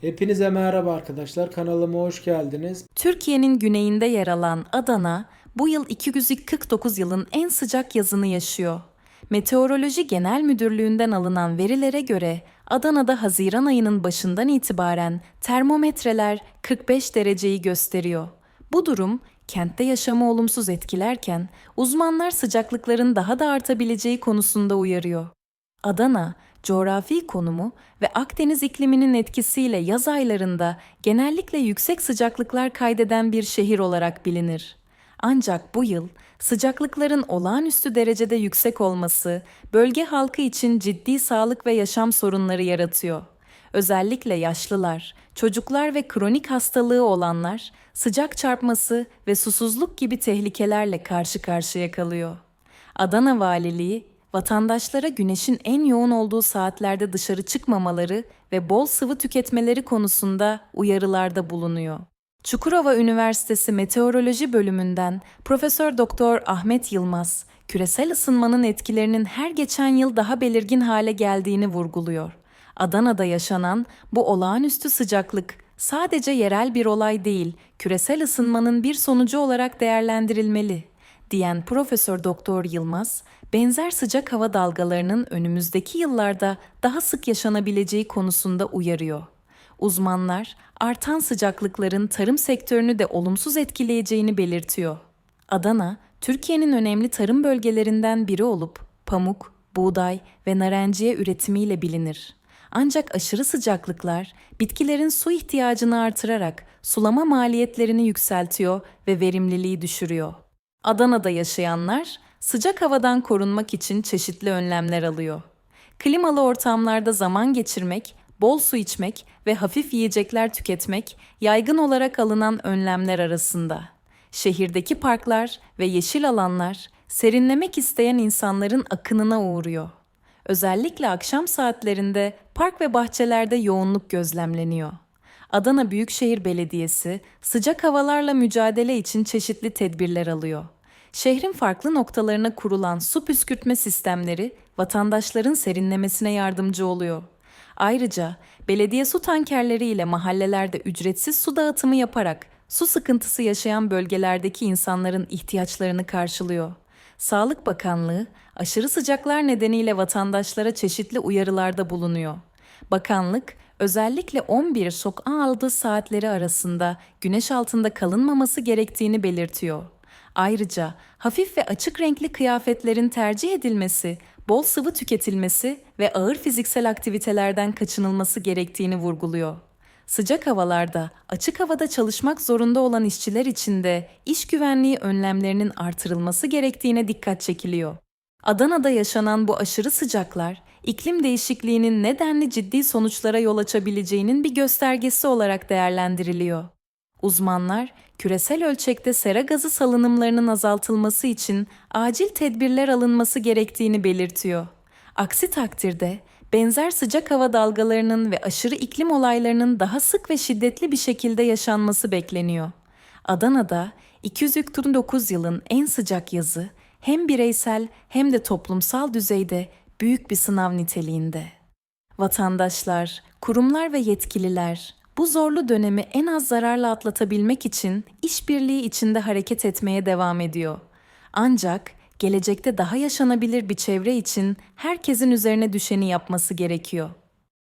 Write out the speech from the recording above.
Hepinize merhaba arkadaşlar. Kanalıma hoş geldiniz. Türkiye'nin güneyinde yer alan Adana, bu yıl 249 yılın en sıcak yazını yaşıyor. Meteoroloji Genel Müdürlüğü'nden alınan verilere göre Adana'da Haziran ayının başından itibaren termometreler 45 dereceyi gösteriyor. Bu durum kentte yaşamı olumsuz etkilerken uzmanlar sıcaklıkların daha da artabileceği konusunda uyarıyor. Adana, coğrafi konumu ve Akdeniz ikliminin etkisiyle yaz aylarında genellikle yüksek sıcaklıklar kaydeden bir şehir olarak bilinir. Ancak bu yıl sıcaklıkların olağanüstü derecede yüksek olması bölge halkı için ciddi sağlık ve yaşam sorunları yaratıyor. Özellikle yaşlılar, çocuklar ve kronik hastalığı olanlar sıcak çarpması ve susuzluk gibi tehlikelerle karşı karşıya kalıyor. Adana Valiliği, vatandaşlara güneşin en yoğun olduğu saatlerde dışarı çıkmamaları ve bol sıvı tüketmeleri konusunda uyarılarda bulunuyor. Çukurova Üniversitesi Meteoroloji Bölümünden Profesör Doktor Ahmet Yılmaz, küresel ısınmanın etkilerinin her geçen yıl daha belirgin hale geldiğini vurguluyor. Adana'da yaşanan bu olağanüstü sıcaklık sadece yerel bir olay değil, küresel ısınmanın bir sonucu olarak değerlendirilmeli diyen Profesör Doktor Yılmaz, benzer sıcak hava dalgalarının önümüzdeki yıllarda daha sık yaşanabileceği konusunda uyarıyor. Uzmanlar, artan sıcaklıkların tarım sektörünü de olumsuz etkileyeceğini belirtiyor. Adana, Türkiye'nin önemli tarım bölgelerinden biri olup pamuk, buğday ve narenciye üretimiyle bilinir. Ancak aşırı sıcaklıklar bitkilerin su ihtiyacını artırarak sulama maliyetlerini yükseltiyor ve verimliliği düşürüyor. Adana'da yaşayanlar sıcak havadan korunmak için çeşitli önlemler alıyor. Klimalı ortamlarda zaman geçirmek, bol su içmek ve hafif yiyecekler tüketmek yaygın olarak alınan önlemler arasında. Şehirdeki parklar ve yeşil alanlar serinlemek isteyen insanların akınına uğruyor. Özellikle akşam saatlerinde park ve bahçelerde yoğunluk gözlemleniyor. Adana Büyükşehir Belediyesi sıcak havalarla mücadele için çeşitli tedbirler alıyor. Şehrin farklı noktalarına kurulan su püskürtme sistemleri vatandaşların serinlemesine yardımcı oluyor. Ayrıca belediye su tankerleri ile mahallelerde ücretsiz su dağıtımı yaparak su sıkıntısı yaşayan bölgelerdeki insanların ihtiyaçlarını karşılıyor. Sağlık Bakanlığı aşırı sıcaklar nedeniyle vatandaşlara çeşitli uyarılarda bulunuyor. Bakanlık özellikle 11 sokağa aldığı saatleri arasında güneş altında kalınmaması gerektiğini belirtiyor. Ayrıca hafif ve açık renkli kıyafetlerin tercih edilmesi, bol sıvı tüketilmesi ve ağır fiziksel aktivitelerden kaçınılması gerektiğini vurguluyor. Sıcak havalarda açık havada çalışmak zorunda olan işçiler için de iş güvenliği önlemlerinin artırılması gerektiğine dikkat çekiliyor. Adana'da yaşanan bu aşırı sıcaklar, iklim değişikliğinin nedenli ciddi sonuçlara yol açabileceğinin bir göstergesi olarak değerlendiriliyor. Uzmanlar, küresel ölçekte sera gazı salınımlarının azaltılması için acil tedbirler alınması gerektiğini belirtiyor. Aksi takdirde benzer sıcak hava dalgalarının ve aşırı iklim olaylarının daha sık ve şiddetli bir şekilde yaşanması bekleniyor. Adana'da 249 yılın en sıcak yazı hem bireysel hem de toplumsal düzeyde büyük bir sınav niteliğinde. Vatandaşlar, kurumlar ve yetkililer bu zorlu dönemi en az zararla atlatabilmek için işbirliği içinde hareket etmeye devam ediyor. Ancak gelecekte daha yaşanabilir bir çevre için herkesin üzerine düşeni yapması gerekiyor.